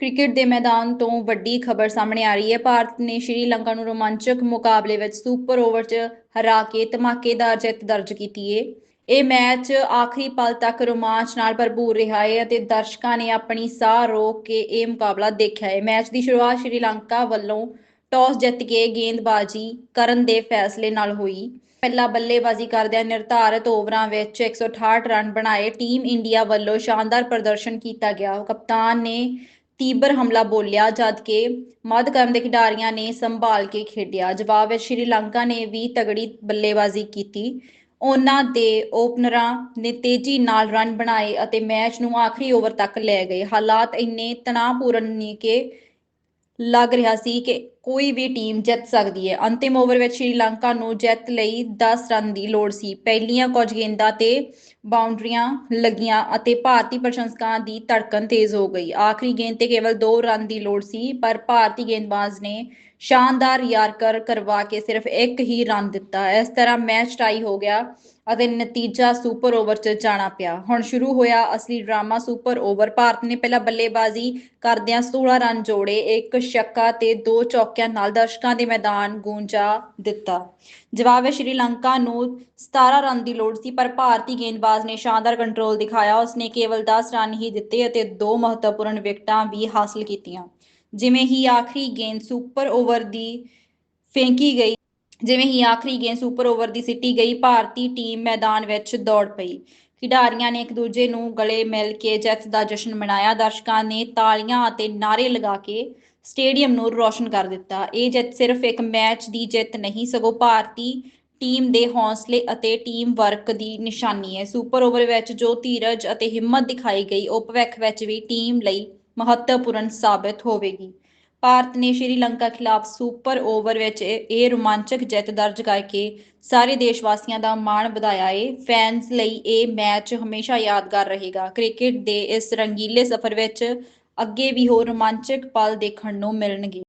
Cricket ਦੇ ਮੈਦਾਨ ਤੋਂ ਵੱਡੀ ਖਬਰ ਸਾਹਮਣੇ ਆ ਰਹੀ ਹੈ। ਭਾਰਤ ਨੇ ਸ਼੍ਰੀਲੰਕਾ ਨੂੰ ਰੋਮਾਂਚਕ ਮੁਕਾਬਲੇ ਵਿੱਚ ਸੁਪਰ ਓਵਰ 'ਚ ਹਰਾ ਕੇ ਧਮਾਕੇਦਾਰ ਜਿੱਤ ਦਰਜ ਕੀਤੀ ਹੈ ਇਹ ਮੈਚ ਆਖਰੀ ਪਲ ਤੱਕ ਰੋਮਾਂਚ ਨਾਲ ਭਰਪੂਰ ਰਿਹਾ ਹੈ ਅਤੇ ਦਰਸ਼ਕਾਂ ਨੇ ਆਪਣੀ ਸਾਹ ਰੋਕ ਕੇ ਇਹ ਮੁਕਾਬਲਾ ਦੇਖਿਆ ਹੈ ਮੈਚ ਦੀ ਸ਼ੁਰੂਆਤ ਸ਼੍ਰੀਲੰਕਾ ਵੱਲੋਂ ਟਾਸ ਜਿੱਤ ਕੇ ਗੇਂਦਬਾਜ਼ੀ ਕਰਨ ਦੇ ਫੈਸਲੇ ਨਾਲ ਹੋਈ। ਪਹਿਲਾ ਬੱਲੇਬਾਜ਼ੀ ਕਰਦਿਆਂ ਨਿਰਧਾਰਤ ਓਵਰਾਂ ਵਿੱਚ 168 ਰਨ ਬਣਾਏ ਟੀਮ ਇੰਡੀਆ ਵੱਲੋਂ ਸ਼ਾਨਦਾਰ ਪ੍ਰਦਰਸ਼ਨ ਕੀਤਾ ਗਿਆ। ਕਪਤਾਨ ਨੇ ਤੀਬਰ ਹਮਲਾ ਬੋਲਿਆ ਜਦਕਿ ਮੱਧਕਰਮ ਦੇ ਖਿਡਾਰੀਆਂ ਨੇ ਸੰਭਾਲ ਕੇ ਖੇਡਿਆ। ਜਵਾਬ ਵਿੱਚ ਸ਼੍ਰੀਲੰਕਾ ਨੇ ਵੀ ਤਗੜੀ ਬੱਲੇਬਾਜ਼ੀ ਕੀਤੀ। ਉਹਨਾਂ ਦੇ ਓਪਨਰਾਂ ਨੇ ਤੇਜ਼ੀ ਨਾਲ ਰਨ ਬਣਾਏ ਅਤੇ ਮੈਚ ਨੂੰ ਆਖਰੀ ਓਵਰ ਤੱਕ ਲੈ ਗਏ। ਹਾਲਾਤ ਇੰਨੇ ਤਣਾਅਪੂਰਨ ਨੇ ਕਿ ਲੱਗ ਰਿਹਾ ਸੀ ਕਿ ਕੋਈ ਵੀ ਟੀਮ ਜਿੱਤ ਸਕਦੀ ਹੈ। ਅੰਤਿਮ ਓਵਰ ਵਿੱਚ ਸ਼੍ਰੀਲੰਕਾ ਨੂੰ ਜਿੱਤ ਲਈ 10 ਰਨ ਦੀ ਲੋੜ ਸੀ। ਪਹਿਲੀਆਂ ਕੁਝ ਗੇਂਦਾਂ ਤੇ ਬਾਉਂਡਰੀਆਂ ਲੱਗੀਆਂ ਅਤੇ ਭਾਰਤੀ ਪ੍ਰਸ਼ੰਸਕਾਂ ਦੀ ਧੜਕਣ ਤੇਜ਼ ਹੋ ਗਈ। ਆਖਰੀ ਗੇਂਦ ਤੇ ਕੇਵਲ 2 ਰਨ ਦੀ ਲੋੜ ਸੀ, ਪਰ ਭਾਰਤੀ ਗੇਂਦਬਾਜ਼ ਨੇ ਸ਼ਾਨਦਾਰ ਯਾਰਕਰ ਕਰਵਾ ਕੇ ਸਿਰਫ ਇੱਕ ਹੀ ਰਨ ਦਿੱਤਾ। ਇਸ ਤਰ੍ਹਾਂ ਮੈਚ ਟਾਈ ਹੋ ਗਿਆ ਅਤੇ ਨਤੀਜਾ ਸੁਪਰ ਓਵਰ 'ਚ ਜਾਣਾ ਪਿਆ। ਹੁਣ ਸ਼ੁਰੂ ਹੋਇਆ ਅਸਲੀ ਡਰਾਮਾ ਸੁਪਰ ਓਵਰ ਭਾਰਤ ਨੇ ਪਹਿਲਾਂ ਬੱਲੇਬਾਜ਼ੀ ਕਰਦਿਆਂ 16 ਰਨ ਜੋੜੇ, ਇੱਕ ਛੱਕਾ ਤੇ ਦੋ ਚੌਕਿਆਂ ਨਾਲ ਦਰਸ਼ਕਾਂ ਦੇ ਮੈਦਾਨ ਗੂੰਜਾ ਦਿੱਤਾ। ਜਵਾਬ ਵਿੱਚ ਸ਼੍ਰੀਲੰਕਾ ਨੂੰ 17 ਰਨ ਦੀ ਲੋੜ ਸੀ, ਪਰ ਭਾਰਤੀ ਗੇਂਦਬਾਜ਼ ਨੇ ਸ਼ਾਨਦਾਰ ਕੰਟਰੋਲ ਦਿਖਾਇਆ। ਉਸਨੇ ਕੇਵਲ 10 ਰਨ ਹੀ ਦਿੱਤੇ ਅਤੇ ਦੋ ਮਹੱਤਵਪੂਰਨ ਵਿਕਟਾਂ ਵੀ ਹਾਸਲ ਕੀਤੀਆਂ। ਜਿਵੇਂ ਹੀ ਆਖਰੀ ਗੇਂਦ ਸੁਪਰ ਓਵਰ ਦੀ ਫੇਂਕੀ ਗਈ, ਜਿਵੇਂ ਹੀ ਆਖਰੀ ਗੇਂਦ ਸੁਪਰ ਓਵਰ ਦੀ ਸਿੱਟੀ ਗਈ, ਭਾਰਤੀ ਟੀਮ ਮੈਦਾਨ ਵਿੱਚ ਦੌੜ ਪਈ। ਖਿਡਾਰੀਆਂ ਨੇ ਇੱਕ ਦੂਜੇ ਨੂੰ ਗਲੇ ਮਿਲ ਕੇ ਜਿੱਤ ਦਾ ਜਸ਼ਨ ਮਨਾਇਆ। ਦਰਸ਼ਕਾਂ ਨੇ ਤਾਲੀਆਂ ਅਤੇ ਨਾਅਰੇ ਲਗਾ ਕੇ ਸਟੇਡੀਅਮ ਨੂੰ ਰੋਸ਼ਨ ਕਰ ਦਿੱਤਾ। ਇਹ ਜਿੱਤ ਸਿਰਫ ਇੱਕ ਮੈਚ ਦੀ ਜਿੱਤ ਨਹੀਂ, ਸਗੋਂ ਭਾਰਤੀ ਟੀਮ ਦੇ ਹੌਸਲੇ ਅਤੇ ਟੀਮ ਵਰਕ ਦੀ ਨਿਸ਼ਾਨੀ ਹੈ। ਸੁਪਰ ਓਵਰ ਵਿੱਚ ਜੋ ਧੀਰਜ ਅਤੇ ਹਿੰਮਤ ਦਿਖਾਈ ਗਈ, ਉਹ ਭਵਿੱਖ ਵਿੱਚ ਵੀ ਟੀਮ ਲਈ ਮਹੱਤਵਪੂਰਨ ਸਾਬਤ ਹੋਵੇਗੀ। ਭਾਰਤ ਨੇ ਸ਼੍ਰੀਲੰਕਾ ਖਿਲਾਫ ਸੁਪਰ ਓਵਰ ਵਿੱਚ ਇਹ ਰੋਮਾਂਚਕ ਜਿੱਤ ਦਰਜ ਕਰਕੇ ਸਾਰੇ ਦੇਸ਼ ਵਾਸੀਆਂ ਦਾ ਮਾਣ ਵਧਾਇਆ ਏ। ਫੈਨਸ ਲਈ ਇਹ ਮੈਚ ਹਮੇਸ਼ਾ ਯਾਦਗਾਰ ਰਹੇਗਾ। ਕ੍ਰਿਕਟ ਦੇ ਇਸ ਰੰਗੀਲੇ ਸਫ਼ਰ ਵਿੱਚ ਅੱਗੇ ਵੀ ਹੋਰ ਰੋਮਾਂਚਕ ਪਲ ਦੇਖਣ ਨੂੰ ਮਿਲਣਗੇ।